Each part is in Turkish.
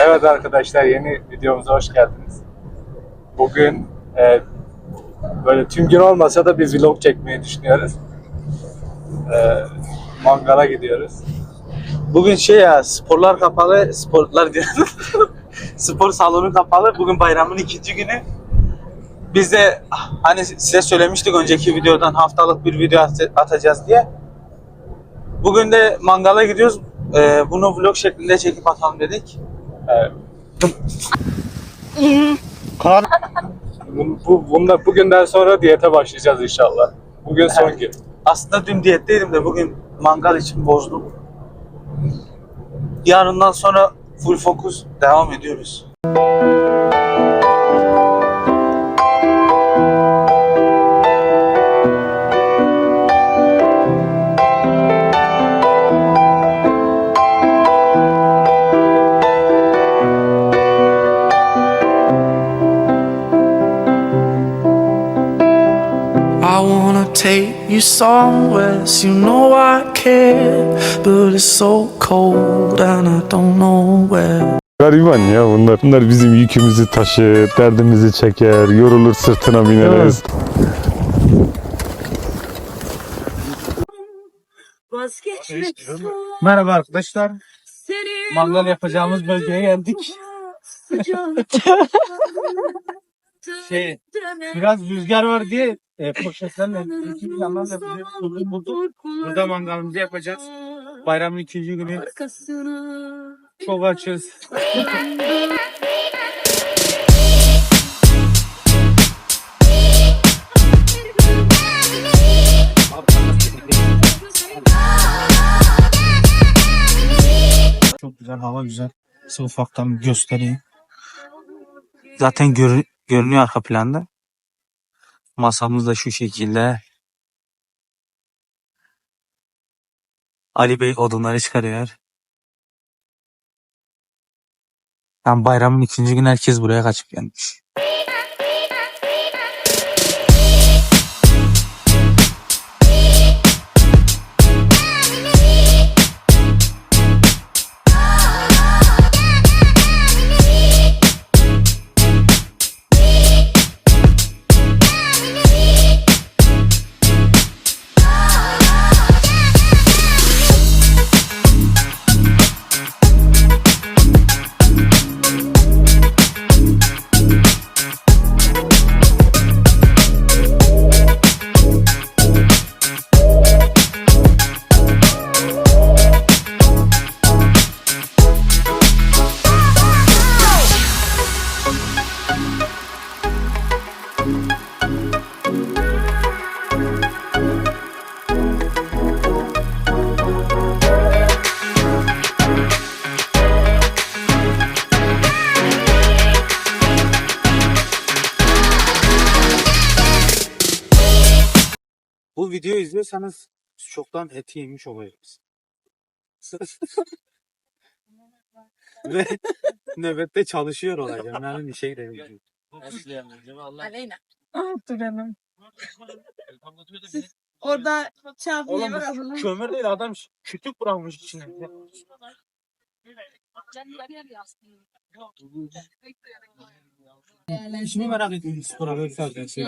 Evet arkadaşlar yeni videomuza hoş geldiniz. Bugün e, böyle tüm gün olmasa da bir vlog çekmeyi düşünüyoruz. E, mangala gidiyoruz. Bugün şey ya sporlar kapalı, sporlar diyorum. Spor salonu kapalı. Bugün bayramın ikinci günü. Biz de hani size söylemiştik önceki videodan haftalık bir video at- atacağız diye. Bugün de mangala gidiyoruz. Ee, bunu vlog şeklinde çekip atalım dedik. Evet. Bu, bu, bunda, bugünden sonra diyete başlayacağız inşallah. Bugün son gün. Aslında dün diyetteydim de bugün mangal için bozdum. Yarından sonra full fokus devam ediyoruz. Take you somewhere, so you know I care, but it's so cold and I don't know where. Gariban ya bunlar. Bunlar bizim yükümüzü taşır, derdimizi çeker, yorulur sırtına bineriz. Vazgeçmek. Merhaba arkadaşlar. Mangal yapacağımız bölgeye geldik. Şey, Biraz rüzgar var diye e, poşetlerle iki yandan da bizi bulduk, bulduk. Burada mangalımızı yapacağız. Bayramın ikinci günü çok açız. Çok güzel, hava güzel. Size ufaktan bir göstereyim. Zaten gör- görünüyor arka planda. Masamız da şu şekilde. Ali Bey odunları çıkarıyor. Yani bayramın ikinci gün herkes buraya kaçıp gelmiş. İzliyorsanız çoktan eti yemiş olabiliriz. Ve nöbette çalışıyor olacağım. Yani bir şey demeyeceğim. Aleyna. Ah dur hanım. Siz orada yemek bu alın. kömür değil adam kütük bırakmış içine. Şunu merak ediyorum. Spora böyle şey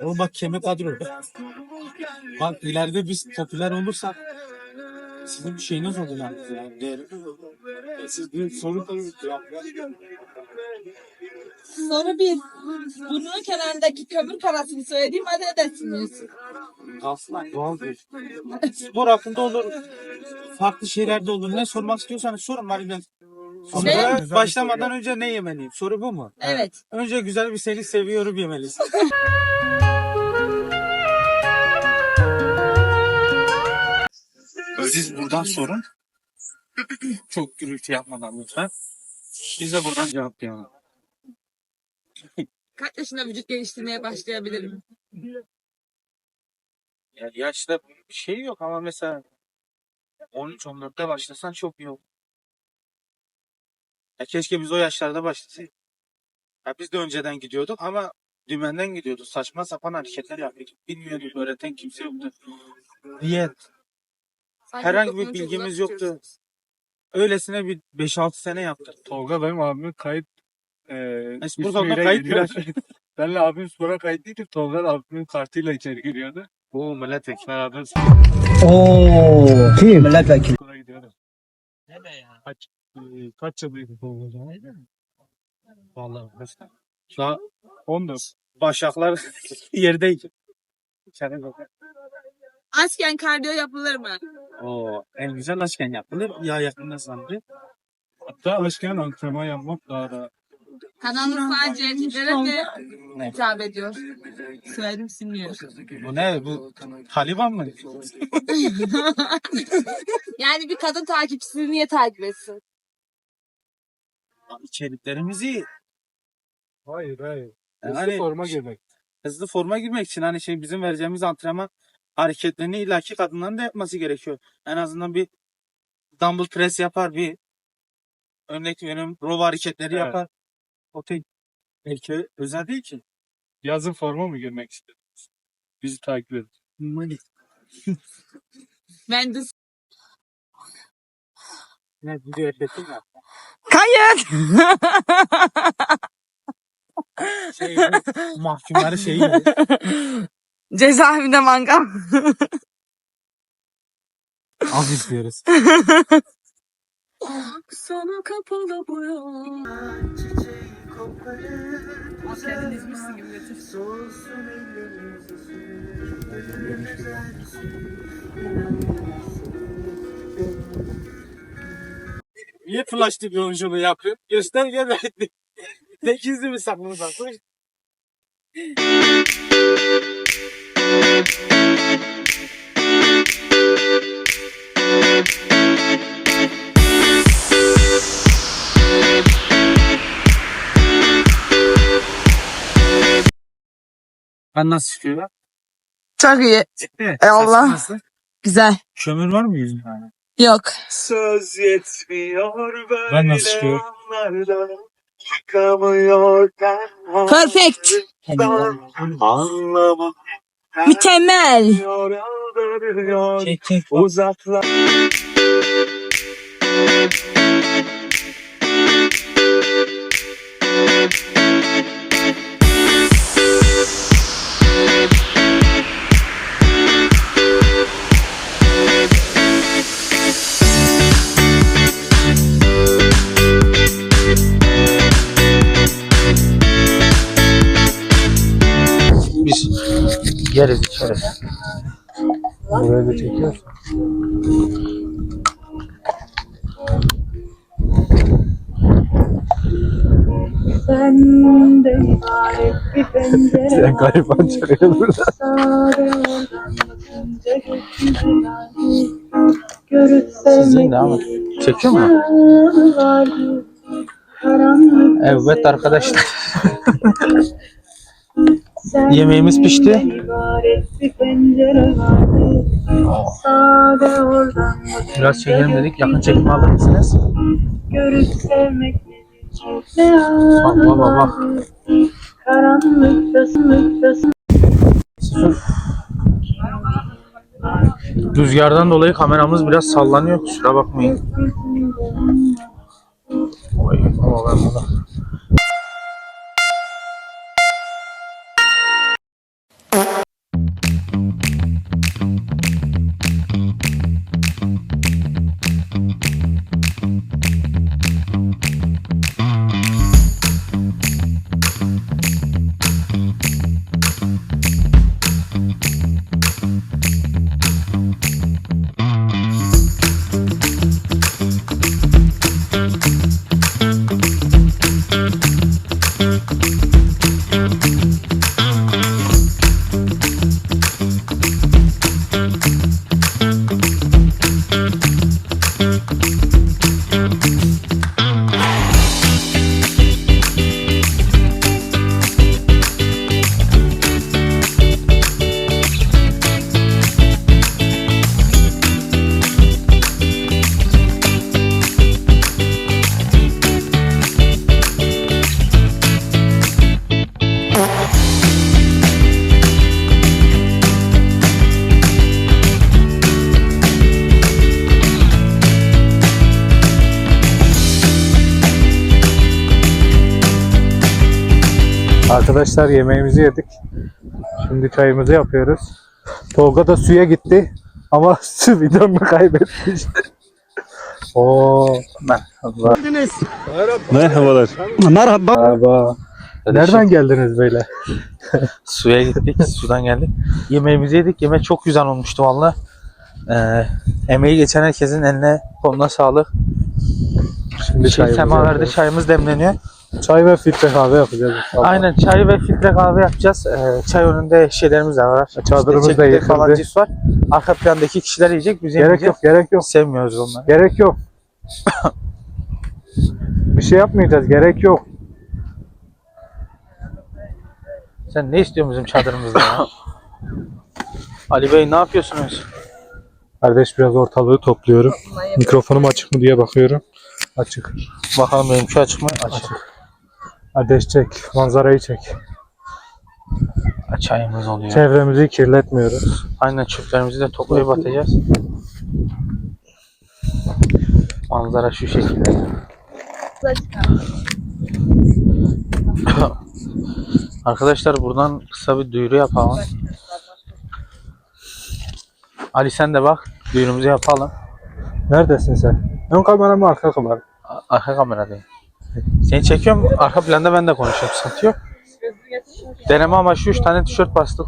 Oğlum bak kemik kadro. Bak ileride biz popüler olursak sizin bir şeyiniz olur yani. yani değeriniz olur. E, Siz bir sorun tabii. Sonra bir burnunun kenarındaki kömür parasını söylediğim hadi edersiniz. Aslında doğal bir. Spor hakkında olur. Farklı şeylerde olur. Ne sormak istiyorsanız sorun var ben. Sonra başlamadan önce ne yemeliyim? Soru bu mu? Evet. Önce güzel bir seni seviyorum yemelisin. Siz buradan sorun. Çok gürültü yapmadan lütfen. Biz de buradan cevaplayalım. Kaç yaşında vücut geliştirmeye başlayabilirim? Yani yaşta bir şey yok ama mesela 13-14'te başlasan çok iyi olur. Ya keşke biz o yaşlarda başlasaydık. Ya biz de önceden gidiyorduk ama dümenden gidiyorduk. Saçma sapan hareketler yapıyorduk. Bilmiyorduk öğreten kimse yoktu. Diyet. Herhangi bir bilgimiz yoktu. öylesine bir 5-6 sene yaptık. Tolga benim abimin kayıt e, salonuna kayıt yok. Benle abim spora kayıtlıydık. Tolga da abimin kartıyla içeri giriyordu. Bu milletvekili. Beraber Oo, kim? Milletvekili. spora gidiyordu. Kaç, e, kaç yıldaydı Tolga o zaman? Vallahi mesela. Daha 14. başaklar bak. Açken kardiyo yapılır mı? Oo, en güzel açken yapılır. Ya yakında sanırım. Hatta aşken antrenman yapmak daha da Kanalın sadece erkeklere de Ne? hitap ediyor. Söyledim sinmiyor. Bu ne? Bu Taliban mı? yani bir kadın takipçisini niye takip etsin? İçeriklerimiz iyi. Hayır hayır. Yani Hızlı hani forma girmek. hızlı forma girmek için hani şey bizim vereceğimiz antrenman hareketlerini illaki kadınların da yapması gerekiyor. En azından bir dumbbell press yapar bir örnek veriyorum row hareketleri Evet. yapar. O tek belki özel değil ki. Yazın forma mı girmek istediniz? Bizi takip edin. Ben de Ne video etletin ya. Kayıt. Şey, mahkumları şeyi gibi. Cezaevinde mangal. Az istiyoruz. Sana kapalı bu yol. Niye plastik yolculuğu yapıyor? Göster gel. ne gizli mi saklını saklı? Ben nasıl çıkıyor? Çok iyi. Ciddi. Eyvallah. Saçın nasıl? Güzel. Kömür var mı yüzünde? Yok. Söz yetmiyor böyle Ben nasıl çıkıyor? anlarda. Çıkamıyor Perfect. Anlamam. Mükemmel. Yaldırıyor. Uzaklar. Sen gariban çekiyor burada. Sizin de ama. Çekiyor mu? Evet arkadaşlar. Yemeğimiz pişti. Biraz çekelim dedik. Yakın çekim alır mısınız? Görüp sevmek ne Bak Rüzgardan dolayı kameramız biraz sallanıyor. Kusura bakmayın. Oy, ama ben bunu- Arkadaşlar yemeğimizi yedik. Şimdi çayımızı yapıyoruz. Tolga da suya gitti. Ama su bidonunu kaybetmiş. Oo. Merhaba. Merhabalar. Merhaba. Merhaba. Nereden geldiniz böyle? Suya gittik. Sudan geldik. Yemeğimizi yedik. Yemek çok güzel olmuştu valla. Ee, emeği geçen herkesin eline koluna sağlık. Şimdi Şey, yapıyoruz. çayımız demleniyor. Çay ve filtre kahve yapacağız. inşallah. Aynen çay ve filtre kahve yapacağız. Ee, çay önünde şeylerimiz de var. Çadırımız da çekirdek falan yıkıldı. cips var. Arka plandaki kişiler yiyecek. Biz Gerek yemeyeceğiz. yok, gerek yok. Sevmiyoruz onları. Gerek yok. Bir şey yapmayacağız, gerek yok. Sen ne istiyorsun bizim çadırımızda ya? Ali Bey ne yapıyorsunuz? Kardeş biraz ortalığı topluyorum. Mikrofonum açık mı diye bakıyorum. Açık. Bakalım benim şu açık mı? Açık. Kardeş çek, manzarayı çek. Çayımız oluyor. Çevremizi kirletmiyoruz. Aynen çöplerimizi de toplayıp atacağız. Manzara şu şekilde. Arkadaşlar buradan kısa bir duyuru yapalım. Ali sen de bak duyurumuzu yapalım. Neredesin sen? Ön kamera mı arka kamera? Arka kameradayım. Seni çekiyorum. Arka planda ben de konuşuyorum. Sıkıntı yok. Deneme amaçlı 3 tane tişört bastık.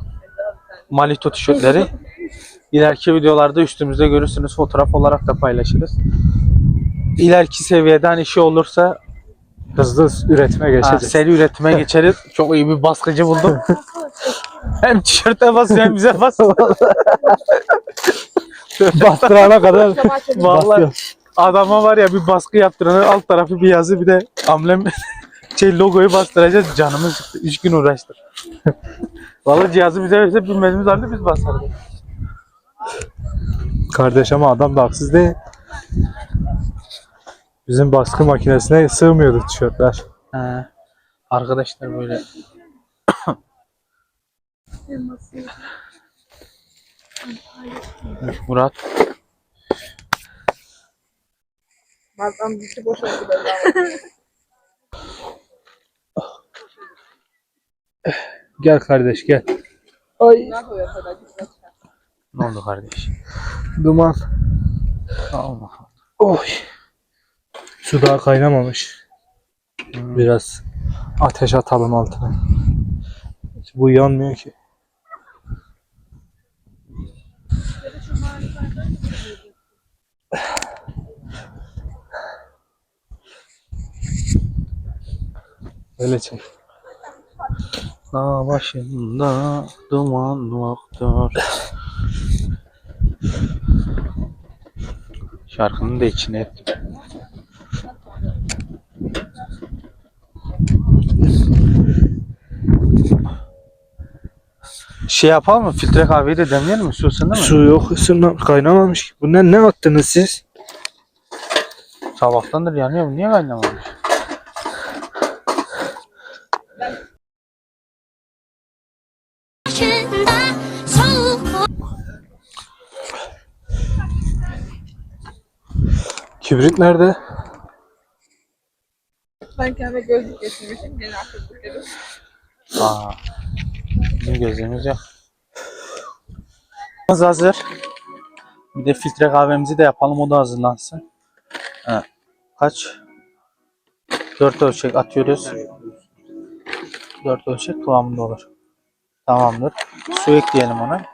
Malito tişörtleri. İleriki videolarda üstümüzde görürsünüz. Fotoğraf olarak da paylaşırız. İleriki seviyede hani şey olursa Hızlı üretime ha, geçeceğiz. seri üretime geçeriz. Çok iyi bir baskıcı buldum. hem tişörte basıyor hem bize basıyor. Bastırana kadar Vallahi. Adama var ya bir baskı yaptırana alt tarafı bir yazı bir de amblem şey logoyu bastıracağız canımız çıktı. 3 gün uğraştık. Vallahi cihazı bize verse bilmediğimiz halde biz basardık. Kardeş ama adam da haksız değil. Bizim baskı makinesine sığmıyordu tişörtler. He. Arkadaşlar böyle Murat Bir şey boş oldu böyle Gel kardeş gel. Ne koyuyor kadar ne oldu kardeş? Duman. Allah. Oy. Su daha kaynamamış. Biraz ateş atalım altına. Bu yanmıyor ki. Öyle çek. Dağ başında duman yoktur. Şarkının da içine ettim. Şey yapalım mı? Filtre kahveyi de demleyelim mi? Su ısındı mı? Su yok ısınma kaynamamış ki. Bu ne ne attınız siz? Sabahtandır yanıyor mu? Niye kaynamamış? Kibrit nerede? Ben kendime gözlük getirmişim. Gene akıllıklarım. Aa. Bizim gözlüğümüz yok. hazır. Bir de filtre kahvemizi de yapalım. O da hazırlansın. Ha. Kaç? 4 ölçek atıyoruz. 4 ölçek kıvamında olur. Tamamdır. Su ekleyelim ona.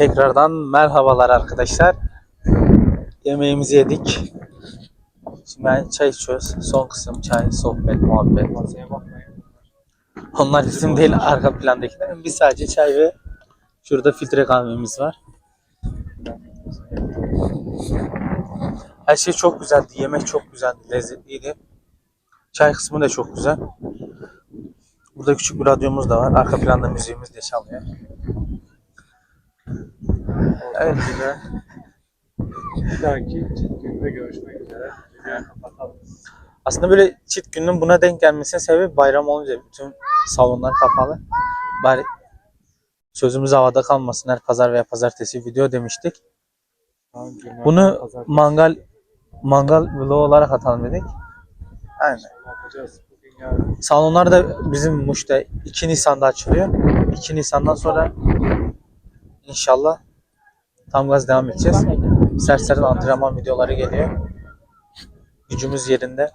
Tekrardan merhabalar arkadaşlar. Yemeğimizi yedik. Şimdi ben çay içiyoruz. Son kısım çay, sohbet, muhabbet. Onlar bizim değil arka plandakiler. Biz sadece çay ve şurada filtre kahvemiz var. Her şey çok güzeldi. Yemek çok güzeldi. Lezzetliydi. Çay kısmı da çok güzel. Burada küçük bir radyomuz da var. Arka planda müziğimiz de çalıyor. Evet. Bir dahaki çift günde görüşmek üzere. Videoyu kapatalım. Aslında böyle çift günün buna denk gelmesinin sebebi bayram olunca bütün salonlar kapalı. Bari sözümüz havada kalmasın. Her pazar veya pazartesi video demiştik. Günler, Bunu pazartesi mangal mangal vlogu olarak atalım dedik. Aynen. Salonlar da bizim Muş'ta 2 Nisan'da açılıyor. 2 Nisan'dan sonra inşallah tam gaz devam edeceğiz. Serseri antrenman videoları geliyor. Gücümüz yerinde.